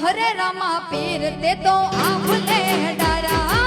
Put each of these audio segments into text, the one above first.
હરે રામા પીર તે તો આંખ લે ડરા.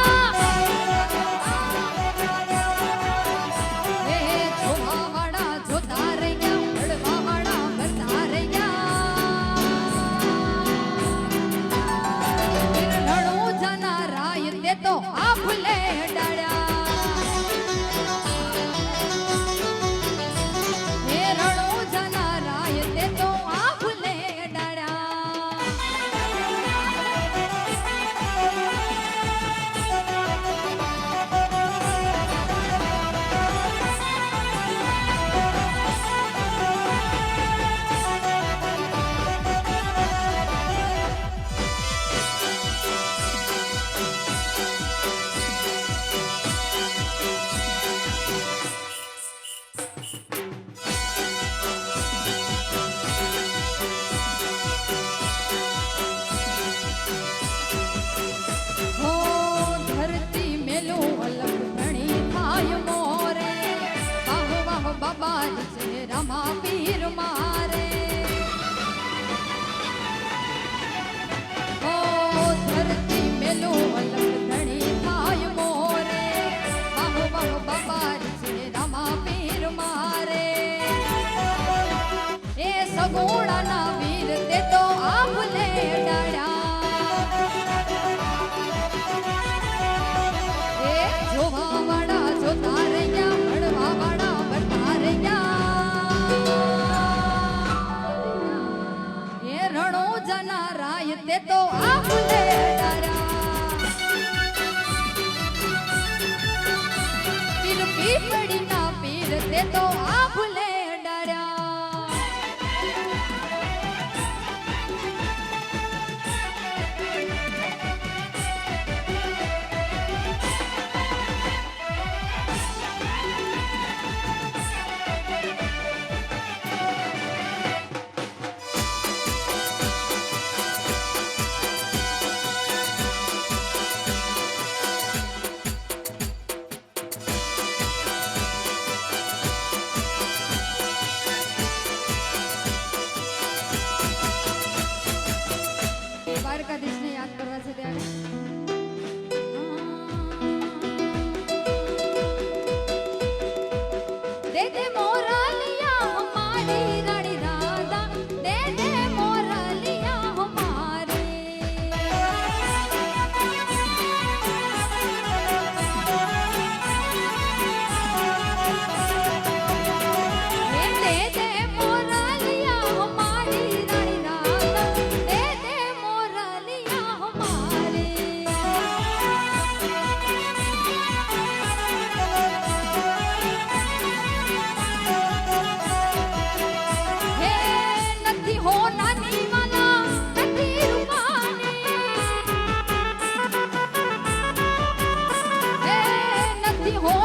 ને તો આ ફૂલે দেখে মন the whole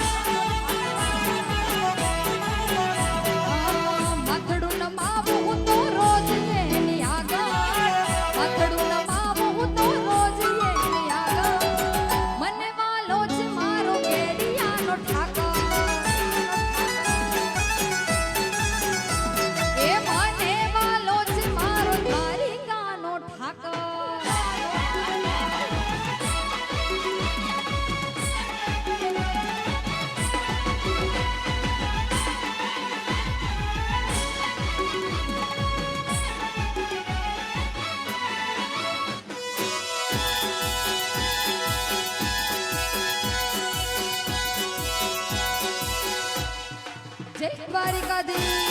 বাড়ি কাঁদি